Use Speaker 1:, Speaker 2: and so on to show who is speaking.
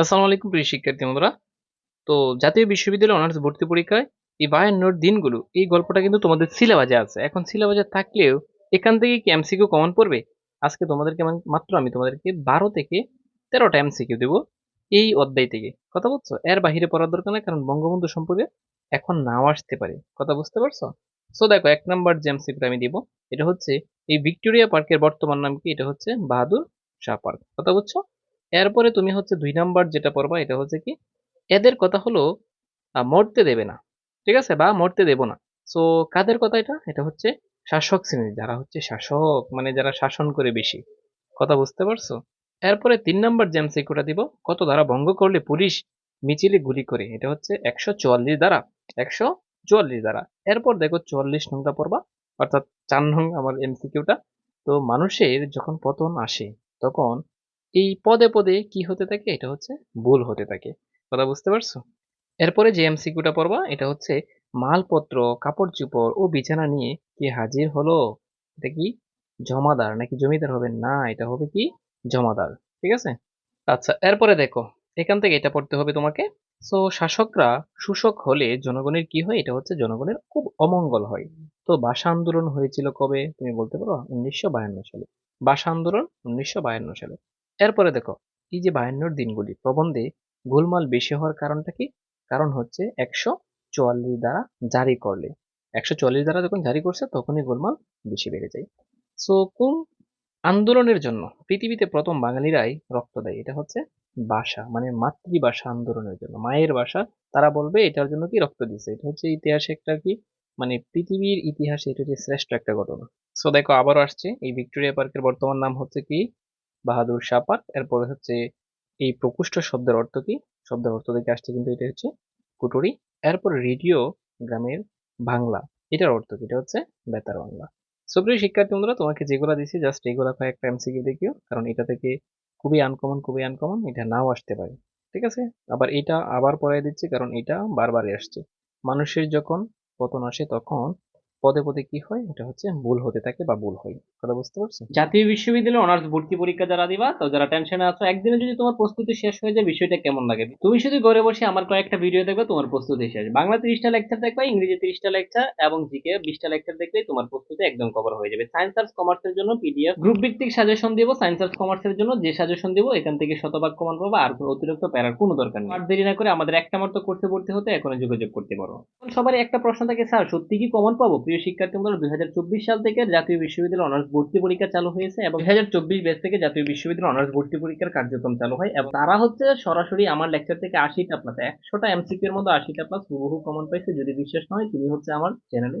Speaker 1: আসসালামু আলাইকুম প্রিয় শিক্ষার্থী বন্ধুরা। তো জাতীয় বিশ্ববিদ্যালয় অনার্স ভর্তি পরীক্ষায় এই বায়ান্নর দিনগুলো, এই গল্পটা কিন্তু তোমাদের সিলেবাসে আছে। এখন সিলেবাসে থাকলেও এখান থেকে কি এমসিকিউ কমন পড়বে? আজকে তোমাদেরকে মাত্র আমি তোমাদেরকে বারো থেকে তেরোটা এমসিকিউ দেবো এই অধ্যায় থেকে। কথা বলছো? এর বাহিরে পড়ার দরকার নেই, কারণ বঙ্গবন্ধু সম্পর্কে এখন নাও আসতে পারে। কথা বুঝতে পারছ? সো দেখো, এক নাম্বার যে এমসিকিউটা আমি দিব, এটা হচ্ছে এই ভিক্টোরিয়া পার্কের বর্তমান নাম কি? এটা হচ্ছে বাহাদুর শাহ পার্ক। কথা বুঝছ? এরপরে তুমি হচ্ছে দুই নাম্বার যেটা পড়বা, এটা হচ্ছে কি, এদের কথা হলো মরতে দেবে না। ঠিক আছে? বা মরতে দেব না। সো কাদের কথা এটা? এটা হচ্ছে শাসক শ্রেণি যারা হচ্ছে শাসক মানে যারা শাসন করে বেশি। কথা বুঝতে পারছ? এরপরে তিন নাম্বার যে এমসিকিউটা দিব, কত ধারা ভঙ্গ করলে পুলিশ মিছিলে গুলি করে? এটা হচ্ছে একশো চুয়াল্লিশ দ্বারা। একশো চুয়াল্লিশ দ্বারা। এরপর দেখো চুয়াল্লিশ নংটা পড়বা, অর্থাৎ চার নং আমার এমসিকিউটা তো মানুষের যখন পতন আসে, তখন এই পদে পদে কি হতে থাকে? এটা হচ্ছে ভুল হতে থাকে। কথা বুঝতে পারছ? এরপরে যে এমসিকিউটা পড়বা, এটা হচ্ছে মালপত্র, কাপড় চোপড় ও বিছানা নিয়ে কি হাজির হলো? এটা কি জমাদার নাকি জমিদার হবে? না, এটা হবে কি জমাদার। ঠিক আছে? আচ্ছা এরপরে দেখো, এখান থেকে এটা পড়তে হবে তোমাকে। সো, শাসকরা শোষক হলে জনগণের কি হয়? এটা হচ্ছে জনগণের খুব অমঙ্গল হয়। তো ভাষা আন্দোলন হয়েছিল কবে? তুমি বলতে পারো, উনিশশো বায়ান্ন সালে। ভাষা আন্দোলন উনিশশো বায়ান্ন সালে। এরপরে দেখো, এই যে বায়ান্নর দিনগুলি, প্রবন্ধে গোলমাল বেশি হওয়ার কারণটা কি? কারণ হচ্ছে একশো চুয়াল্লিশ দ্বারা জারি করলে। একশো চুয়াল্লিশ দ্বারা যখন জারি করছে, তখনই গোলমাল বেশি বেড়ে যায়। সো কোন আন্দোলনের জন্য পৃথিবীতে প্রথম বাঙালিরাই রক্ত দেয়? এটা হচ্ছে ভাষা মানে মাতৃভাষা আন্দোলনের জন্য। মায়ের ভাষা, তারা বলবে এটার জন্য কি রক্ত দিছে এটা হচ্ছে ইতিহাসে একটা কি? মানে পৃথিবীর ইতিহাসে এটা হচ্ছে শ্রেষ্ঠ একটা ঘটনা। সো দেখো আবারও আসছে, এই ভিক্টোরিয়া পার্কের বর্তমান নাম হচ্ছে কি? বাহাদুর পার্ক এরপরে হচ্ছে এই প্রকুষ্ঠ শব্দের অর্থ কি? শব্দের অর্থ থেকে আসছে কিন্তু এটা হচ্ছে কুটুরি। এরপর রেডিও গ্রামের বাংলা, এটার অর্থ কি? এটা হচ্ছে বেতার বাংলা। সুপ্রিয় শিক্ষার্থী বন্ধুরা, তোমাকে যেগুলো দিছি জাস্ট এগুলা কয়েক কয়েকটা এমসিকিউ দেখিও, কারণ এটা থেকে খুবই আনকমন খুবই আনকমন এটা নাও আসতে পারে। ঠিক আছে? আবার এটা আবার পড়াই দিচ্ছি, কারণ এটা বারবারই আসছে। মানুষের যখন পতন আসে, তখন পদে পদে কি হয়? এটা হচ্ছে ভুল হতে থাকে বা ভুল হয়। কথা বুঝতে পারছ জাতীয় বিশ্ববিদ্যালয়ে অনার্স ভর্তি পরীক্ষা যারা দিবা, তো যারা টেনশনে আছো, একদিনে যদি তোমার প্রস্তুতি শেষ হয়ে যায়, বিষয়টা কেমন লাগে? তুমি শুধু ঘরে বসে আমার কয়েকটা ভিডিও দেখবে, তোমার প্রস্তুতি শেষ বাংলা তিরিশটা লেকচার দেখবা, ইংরেজি তিরিশটা লেকচার এবং জিকে বিশটা লেকচার দেখলেই তোমার প্রস্তুতি একদম কভার হয়ে যাবে। সায়েন্স আর্টস কমার্সের জন্য পিডিএফ গ্রুপ ভিত্তিক সাজেশন দিব। সায়েন্স আর্টস কমার্সের জন্য যে সাজেশন দিব, এখান থেকে শতভাগ কমান পাবা, আর কোনো অতিরিক্ত প্যারার কোনো দরকার নেই। আর দেরি না করে আমাদের একটা মাত্র করতে পড়তে হতে, এখন যোগাযোগ করতে পারো। সবার একটা প্রশ্ন থাকে, স্যার, সত্যি কি কমন পাবো? প্রিয় শিক্ষার্থী বন্ধুরা, দুই সাল থেকে জাতীয় বিশ্ববিদ্যালয় অনার্স ভর্তি পরীক্ষা চালু হয়েছে এবং দুই বেস থেকে জাতীয় বিশ্ববিদ্যালয় অনার্স ভর্তি পরীক্ষার কার্যক্রম চালু হয় এবং তারা হচ্ছে সরাসরি আমার লেকচার থেকে আশিটা প্লাস একশোটা এমসিকিউ এর মধ্যে আশিটা প্লাস হুবহু কমন পাইছে। যদি বিশ্বাস নয় তুমি হচ্ছে আমার চ্যানেলে